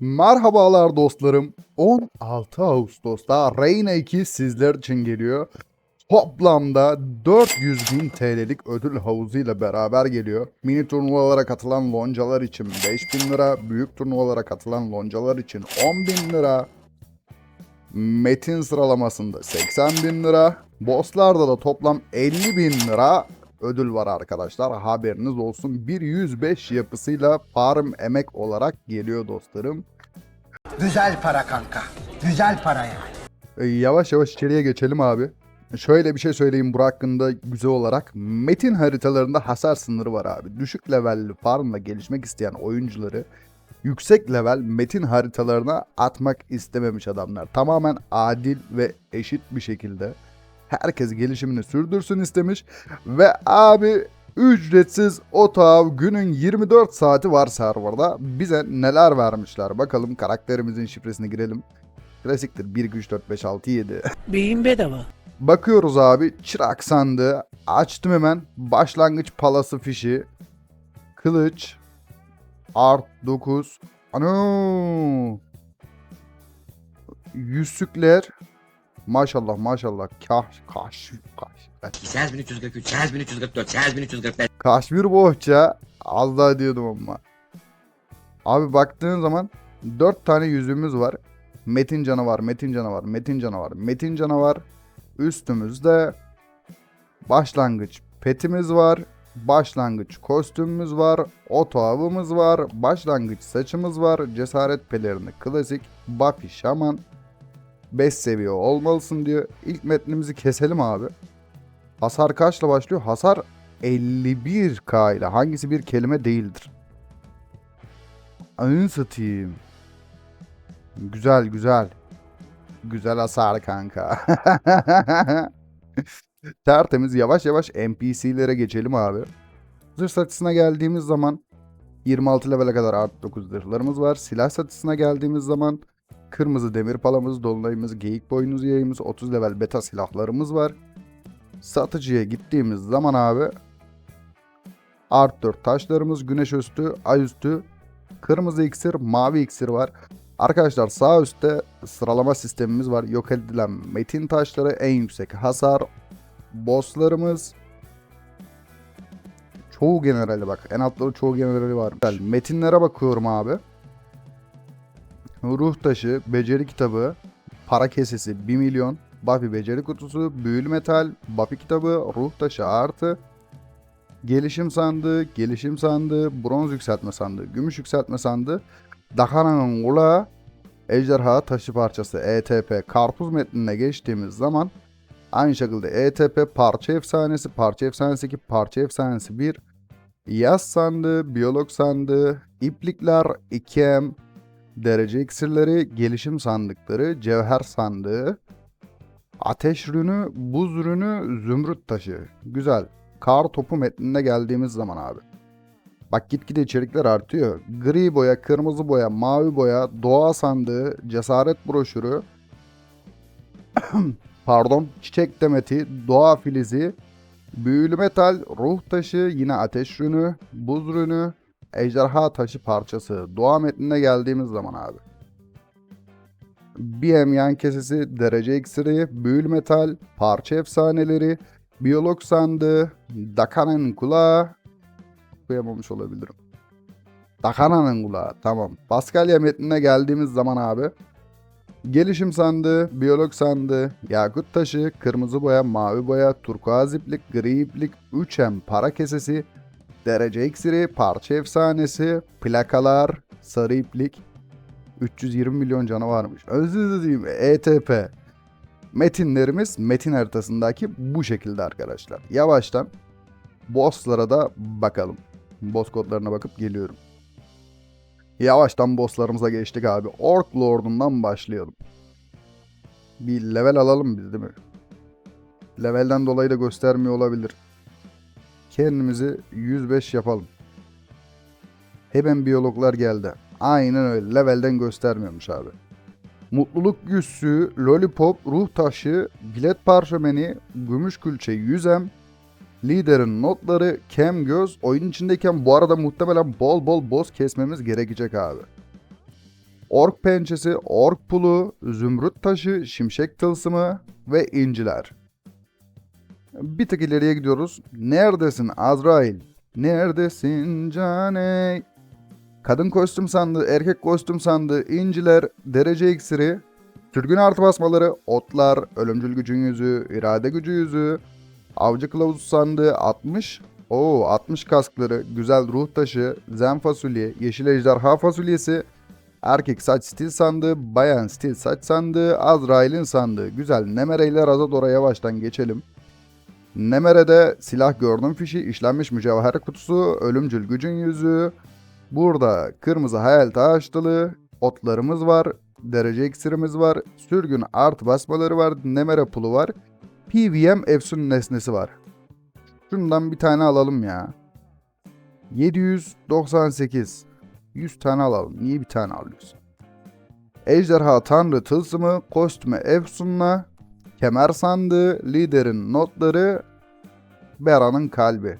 Merhabalar dostlarım. 16 Ağustos'ta Reyna 2 sizler için geliyor. Toplamda 400 bin TL'lik ödül havuzuyla beraber geliyor. Mini turnuvalara katılan loncalar için 5 bin lira, büyük turnuvalara katılan loncalar için 10 bin lira, Metin sıralamasında 80 bin lira, bosslarda da toplam 50 bin lira ödül var arkadaşlar. Haberiniz olsun. Bir 105 yapısıyla farm emek olarak geliyor dostlarım. Güzel para kanka. Güzel para yani. Ee, Yavaş yavaş içeriye geçelim abi. Şöyle bir şey söyleyeyim bu hakkında güzel olarak. Metin haritalarında hasar sınırı var abi. Düşük levelli farmla gelişmek isteyen oyuncuları yüksek level metin haritalarına atmak istememiş adamlar. Tamamen adil ve eşit bir şekilde herkes gelişimini sürdürsün istemiş. Ve abi ücretsiz otav günün 24 saati var serverda. Bize neler vermişler? Bakalım karakterimizin şifresine girelim. Klasiktir 1 2 3 4 5 6 7. Beyin bedava. Bakıyoruz abi çırak sandığı. Açtım hemen. Başlangıç palası fişi. Kılıç. Art 9 ano yüzükler maşallah maşallah kaş kaş kaş kaş 8343, 8344, 8345. Kaşmir bohça az daha diyordum ama. Abi baktığın zaman 4 tane yüzüğümüz var. Metin canavar, Metin canavar, Metin canavar, Metin canavar. Üstümüzde başlangıç petimiz var. Başlangıç kostümümüz var. Oto avımız var. Başlangıç saçımız var. Cesaret pelerini klasik. Buffy şaman. 5 seviye olmalısın diyor. İlk metnimizi keselim abi. Hasar kaçla başlıyor? Hasar 51k ile hangisi bir kelime değildir? Anı satayım. Güzel güzel. Güzel hasar kanka. Tertemiz yavaş yavaş NPC'lere geçelim abi. Zırh satısına geldiğimiz zaman 26 level'e kadar artı 9 zırhlarımız var. Silah satısına geldiğimiz zaman kırmızı demir palamız, dolunayımız, geyik boynuz yayımız, 30 level beta silahlarımız var. Satıcıya gittiğimiz zaman abi Art 4 taşlarımız, güneş üstü, ay üstü, kırmızı iksir, mavi iksir var. Arkadaşlar sağ üstte sıralama sistemimiz var. Yok edilen metin taşları, en yüksek hasar, bosslarımız, çoğu generali bak. En altları çoğu generali var. Metinlere bakıyorum abi. Ruh taşı, beceri kitabı, para kesesi 1 milyon, Buffy beceri kutusu, büyülü metal, Buffy kitabı, ruh taşı artı, gelişim sandığı, gelişim sandığı, bronz yükseltme sandığı, gümüş yükseltme sandığı, Dakana'nın ula, ejderha taşı parçası ETP, karpuz metnine geçtiğimiz zaman aynı şekilde ETP parça efsanesi, parça efsanesi 2, parça efsanesi 1, yaz sandığı, biyolog sandığı, iplikler 2M, derece iksirleri, gelişim sandıkları, cevher sandığı, ateş rünü, buz rünü, zümrüt taşı. Güzel. Kar topu metnine geldiğimiz zaman abi. Bak gitgide içerikler artıyor. Gri boya, kırmızı boya, mavi boya, doğa sandığı, cesaret broşürü, pardon, çiçek demeti, doğa filizi, büyülü metal, ruh taşı, yine ateş rünü, buz rünü, ejderha taşı parçası. Doğa metnine geldiğimiz zaman abi. BM yan kesesi, derece iksiri, büyülü metal, parça efsaneleri, biyolog sandığı, Dakana'nın kulağı, okuyamamış olabilirim. Dakana'nın kulağı, tamam. Paskalya metnine geldiğimiz zaman abi, gelişim sandığı, biyolog sandığı, yakut taşı, kırmızı boya, mavi boya, turkuaz iplik, gri iplik, 3M para kesesi, derece iksiri, parça efsanesi, plakalar, sarı iplik, 320 milyon canı varmış. Özür dilerim ETP. Metinlerimiz metin haritasındaki bu şekilde arkadaşlar. Yavaştan bosslara da bakalım. Boss kodlarına bakıp geliyorum. Yavaştan bosslarımıza geçtik abi. Orc Lord'undan başlayalım. Bir level alalım biz değil mi? Levelden dolayı da göstermiyor olabilir. Kendimizi 105 yapalım. Hemen biyologlar geldi. Aynen öyle. Levelden göstermiyormuş abi. Mutluluk yüzüğü, lollipop, ruh taşı, bilet parşömeni, gümüş külçe, yüzem, liderin notları, kem göz. Oyun içindeyken bu arada muhtemelen bol bol boss kesmemiz gerekecek abi. Ork pençesi, ork pulu, zümrüt taşı, şimşek tılsımı ve inciler. Bir tık ileriye gidiyoruz. Neredesin Azrail? Neredesin Caney? Kadın kostüm sandığı, erkek kostüm sandığı, inciler, derece iksiri, sürgün artı basmaları, otlar, ölümcül gücün yüzü, irade gücü yüzü, avcı kılavuzu sandığı 60. Oo 60 kaskları, güzel ruh taşı, zen fasulye, yeşil ejderha fasulyesi, erkek saç stil sandığı, bayan stil saç sandığı, Azrail'in sandığı. Güzel Nemere ile Razador'a yavaştan geçelim. Nemere'de silah gördüm fişi, işlenmiş mücevher kutusu, ölümcül gücün yüzü. Burada kırmızı hayal taştılı, otlarımız var, derece iksirimiz var, sürgün art basmaları var, Nemere pulu var, PVM Efsun nesnesi var. Şundan bir tane alalım ya. 798. 100 tane alalım. Niye bir tane alıyorsun? Ejderha Tanrı tılsımı, kostümü Efsun'la, kemer sandığı, liderin notları, Bera'nın kalbi.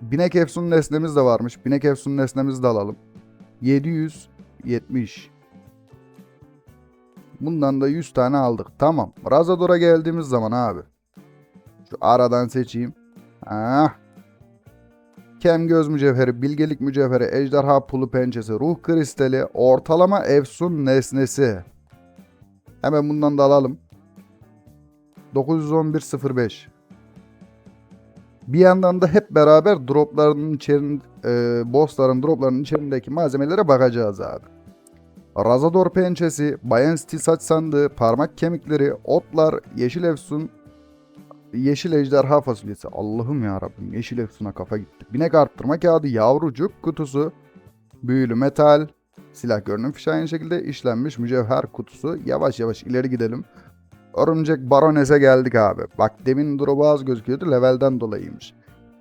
Binek Efsun nesnemiz de varmış. Binek Efsun nesnemizi de alalım. 770. Bundan da 100 tane aldık. Tamam. Razador'a geldiğimiz zaman abi. Şu aradan seçeyim. Ah. Kem göz mücevheri, bilgelik mücevheri, ejderha pulu pençesi, ruh kristali, ortalama efsun nesnesi. Hemen bundan da alalım. 911.05. Bir yandan da hep beraber dropların içerin, e, bossların droplarının içerisindeki malzemelere bakacağız abi. Razador pençesi, bayan stil saç sandığı, parmak kemikleri, otlar, yeşil efsun, yeşil ejderha fasulyesi. Allah'ım ya Rabbim yeşil efsuna kafa gitti. Binek arttırma kağıdı, yavrucuk kutusu, büyülü metal, silah görünüm fişi aynı şekilde işlenmiş mücevher kutusu. Yavaş yavaş ileri gidelim. Örümcek Barones'e geldik abi. Bak demin drop'u az gözüküyordu levelden dolayıymış.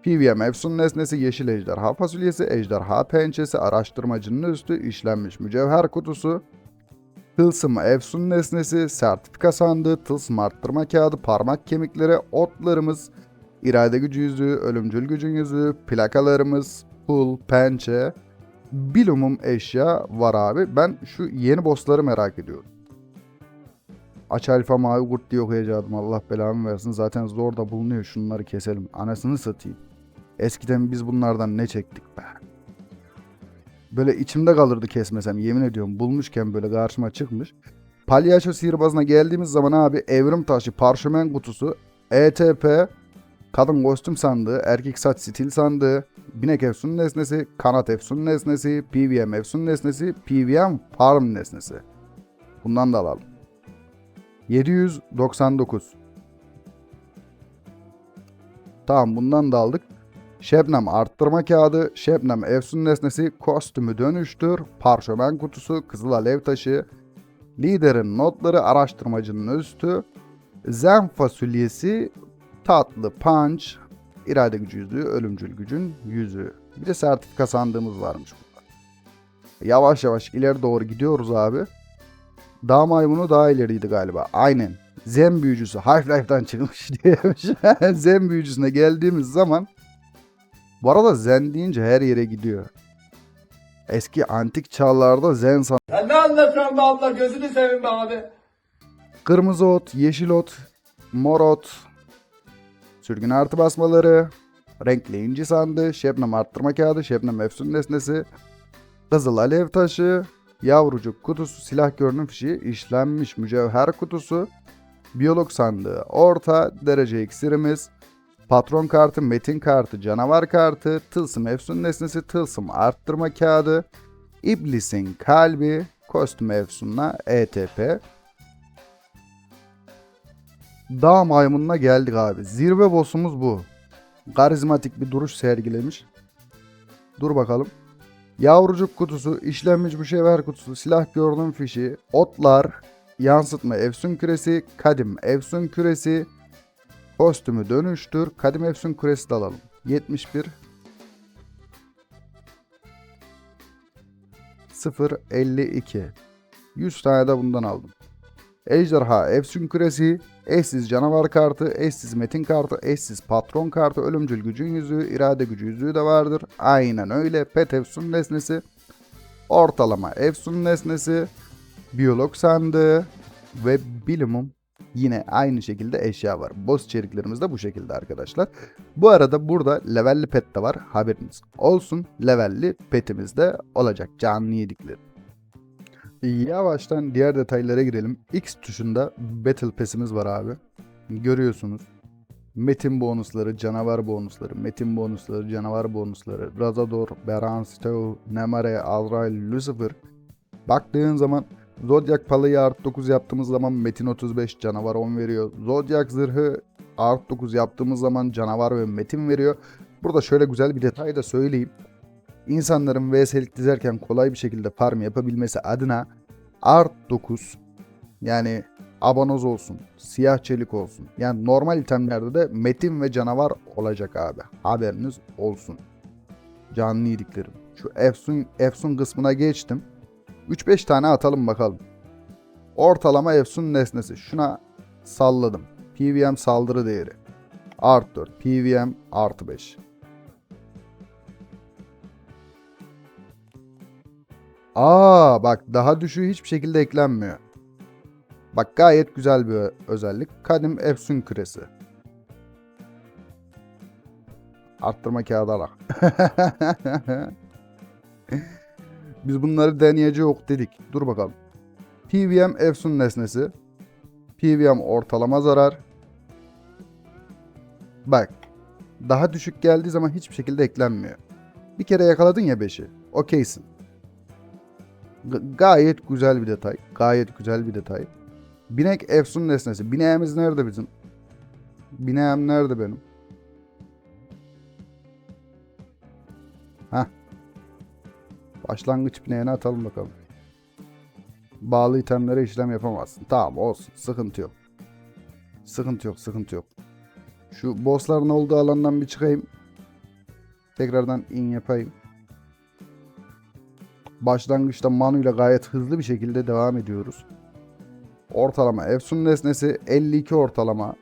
PVM Efsun nesnesi yeşil ejderha fasulyesi, ejderha pençesi, araştırmacının üstü, işlenmiş mücevher kutusu, tılsım Efsun nesnesi, sertifika sandığı, tılsım arttırma kağıdı, parmak kemikleri, otlarımız, irade gücü yüzüğü, ölümcül gücün yüzüğü, plakalarımız, pul, pençe, bilumum eşya var abi. Ben şu yeni bossları merak ediyorum. Aç alfa mavi kurt diye okuyacaktım. Allah belamı versin. Zaten zor da bulunuyor. Şunları keselim. Anasını satayım. Eskiden biz bunlardan ne çektik be. Böyle içimde kalırdı kesmesem yemin ediyorum. Bulmuşken böyle karşıma çıkmış. Palyaço sihirbazına geldiğimiz zaman abi evrim taşı, parşömen kutusu, ETP, kadın kostüm sandığı, erkek saç stil sandığı, binek efsun nesnesi, kanat efsun nesnesi, PVM efsun nesnesi, PVM farm nesnesi. Bundan da alalım. 799. Tamam bundan da aldık. Şebnem arttırma kağıdı, Şebnem efsun nesnesi, kostümü dönüştür, parşömen kutusu, kızıl alev taşı, liderin notları, araştırmacının üstü, zen fasulyesi, tatlı punch, irade gücü yüzüğü, ölümcül gücün yüzüğü. Bir de sertifika sandığımız varmış. Yavaş yavaş ileri doğru gidiyoruz abi. Dağ maymunu daha ileriydi galiba. Aynen. Zen büyücüsü Half-Life'dan çıkmış diyemiş. Zen büyücüsüne geldiğimiz zaman bu arada Zen deyince her yere gidiyor. Eski antik çağlarda Zen san- Ya ne anlatıyorsun be abla gözünü seveyim be abi. Kırmızı ot, yeşil ot, mor ot, sürgün artı basmaları, renkli inci sandığı, şebnem arttırma kağıdı, şebnem efsun nesnesi, kızıl alev taşı, yavrucuk kutusu, silah görünüm fişi, işlenmiş mücevher kutusu, biyolog sandığı, orta derece iksirimiz, patron kartı, metin kartı, canavar kartı, tılsım efsun nesnesi, tılsım arttırma kağıdı, iblisin kalbi, kostüm efsunla ETP, Dağ maymununa geldik abi. Zirve boss'umuz bu. Karizmatik bir duruş sergilemiş. Dur bakalım. Yavrucuk kutusu, işlenmiş mücevher kutusu, silah gördüm fişi, otlar, yansıtma efsun küresi, kadim efsun küresi, kostümü dönüştür, kadim efsun küresi de alalım. 71 052 100 tane de bundan aldım. Ejderha Efsun Küresi, eşsiz canavar kartı, eşsiz metin kartı, eşsiz patron kartı, ölümcül gücün yüzüğü, irade gücü yüzüğü de vardır. Aynen öyle. Pet Efsun nesnesi. ortalama Efsun nesnesi, biyolog sandığı ve bilimum yine aynı şekilde eşya var. Boss içeriklerimiz de bu şekilde arkadaşlar. Bu arada burada levelli pet de var haberiniz olsun. Levelli petimiz de olacak canlı yedikleri. Yavaştan diğer detaylara girelim. X tuşunda Battle Pass'imiz var abi. Görüyorsunuz. Metin bonusları, canavar bonusları, metin bonusları, canavar bonusları, Razador, Beran, Steo, Nemare, Azrail, Lucifer. Baktığın zaman Zodiac Palayı art 9 yaptığımız zaman Metin 35 canavar 10 veriyor. Zodiac zırhı art 9 yaptığımız zaman canavar ve metin veriyor. Burada şöyle güzel bir detay da söyleyeyim. İnsanların VS'lik dizerken kolay bir şekilde farm yapabilmesi adına art 9 yani abanoz olsun, siyah çelik olsun. Yani normal itemlerde de metin ve canavar olacak abi. Haberiniz olsun. Canlı yediklerim. Şu Efsun, Efsun kısmına geçtim. 3-5 tane atalım bakalım. Ortalama Efsun nesnesi. Şuna salladım. PVM saldırı değeri. Art 4. PVM artı 5. Aa bak daha düşüğü hiçbir şekilde eklenmiyor. Bak gayet güzel bir özellik. Kadim Efsun küresi. Arttırma kağıdı alak. Biz bunları deneyece yok dedik. Dur bakalım. PVM Efsun nesnesi. PVM ortalama zarar. Bak. Daha düşük geldiği zaman hiçbir şekilde eklenmiyor. Bir kere yakaladın ya 5'i. Okeysin. Gayet güzel bir detay. Gayet güzel bir detay. Binek Efsun nesnesi. Bineğimiz nerede bizim? Bineğim nerede benim? Heh. Başlangıç bineğine atalım bakalım. Bağlı itemlere işlem yapamazsın. Tamam olsun. Sıkıntı yok. Sıkıntı yok. Sıkıntı yok. Şu bossların olduğu alandan bir çıkayım. Tekrardan in yapayım. Başlangıçta Manu ile gayet hızlı bir şekilde devam ediyoruz. Ortalama Efsun nesnesi 52 ortalama.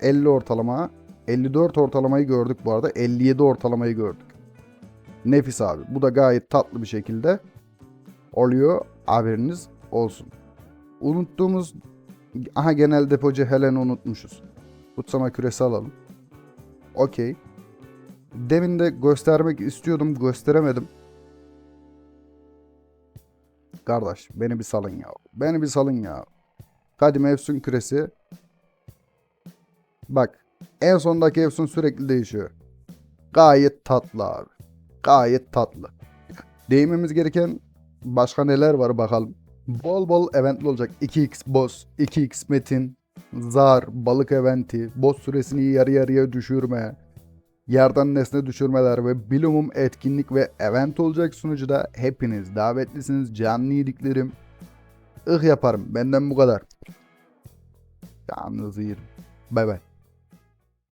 50 ortalama. 54 ortalamayı gördük bu arada. 57 ortalamayı gördük. Nefis abi. Bu da gayet tatlı bir şekilde oluyor. Haberiniz olsun. Unuttuğumuz aha genel depocu Helen'i unutmuşuz. Kutsama küresi alalım. Okey. Demin de göstermek istiyordum. Gösteremedim. Kardeş beni bir salın ya. Beni bir salın ya. Kadim Efsun küresi. Bak. En sondaki Efsun sürekli değişiyor. Gayet tatlı abi. Gayet tatlı. Değinmemiz gereken başka neler var bakalım. Bol bol eventli olacak. 2x boss, 2x metin, zar, balık eventi, boss süresini yarı yarıya düşürme, yerden nesne düşürmeler ve bilumum etkinlik ve event olacak sunucuda hepiniz davetlisiniz canlı yediklerim. ıh yaparım benden bu kadar. Canınızı yerim. Bay bay.